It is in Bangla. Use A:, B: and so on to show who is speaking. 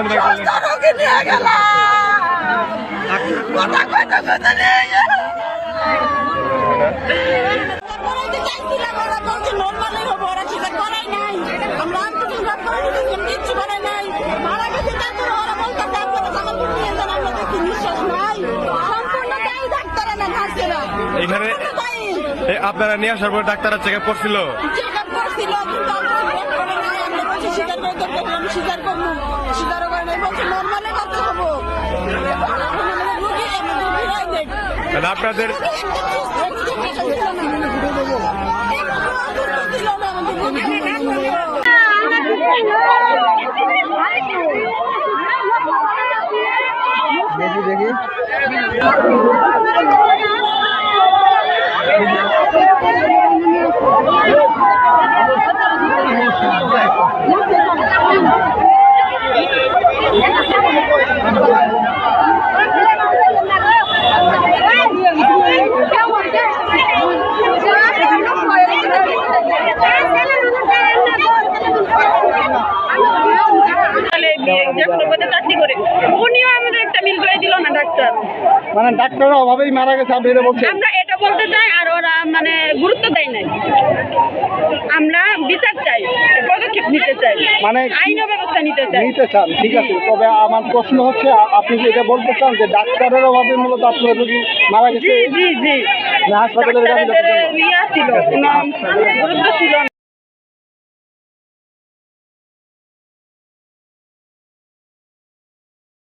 A: নিয়ে
B: এখানে- আপনারা নিয়ে আসার পর ডাক্তাররা চেক আপ করছিল?
C: স্বীকার করতে স্বীকার করব স্বীকারও করে নাই। বলছে নর্মালি হব?
B: মানে আপনাদের
D: দেখি দেখি।
E: তাহলে যে কোনো পথে চাকরি করে। উনিও আমাদের একটা মিল করে দিল না ডাক্তার।
D: মানে ডাক্তারের অভাবেই মারা গেছে আপনি এটা বলছেন?
E: আমরা এটা বলতে চাই আর ওরা মানে গুরুত্ব দেয় নাই। আমরা বিচার চাই পদক্ষেপ নিতে চাই
D: মানে
E: আইন ব্যবস্থা নিতে চাই।
D: নিতে চান ঠিক আছে। তবে আমার প্রশ্ন হচ্ছে আপনি কি এটা বলতে চান যে ডাক্তারের অভাবে মূলত আপনার রোগী মারা
E: জি
D: গেছে?
E: জি জি
D: না হাসপাতালে
E: গুরুত্ব